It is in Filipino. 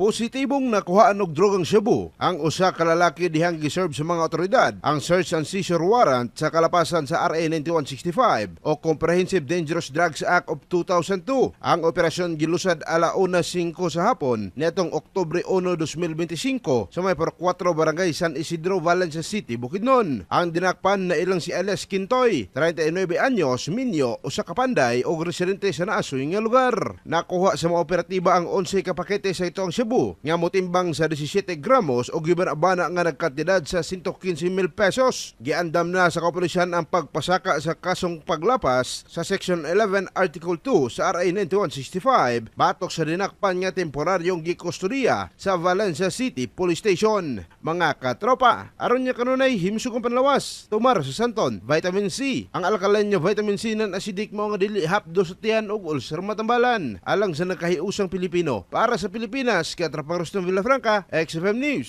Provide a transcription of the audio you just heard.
Positibong nakuhaan og drogang Cebu ang usa ka lalaki dihang giserve sa mga otoridad ang search and seizure warrant sa kalapasan sa RA 9165 o Comprehensive Dangerous Drugs Act of 2002. Ang operasyon gilusad ala 1.05 sa hapon netong Oktubre 1, 2025 sa may por 4 barangay San Isidro, Valencia City, Bukidnon. Ang dinakpan na ilang si Elias Quintoy, 39 anyos, minyo, usa ka panday o residente sa naasoy nga lugar. Nakuha sa mga operatiba ang 11 ka pakete sa ito ang Cebu nga motimbang sa 17 gramos o giban-abana nga nagkantidad sa 115 mil pesos. Giandam na sa kapulisan ang pagpasaka sa kasong paglapas sa Section 11 Article 2 sa RA 9165 batok sa dinakpan nga temporaryong gikustodiya sa Valencia City Police Station. Mga katropa, aron niya kanunay himsugong panlawas, tumar sa santon, vitamin C. Ang alkaline niya vitamin C nan acidic mo nga dili hapdo sa tiyan ug ulcer matambalan. Alang sa nakahiusang Pilipino, para sa Pilipinas, και Ατραπαγροστή των Βιλεφράγκα. Έξι φεμνίου.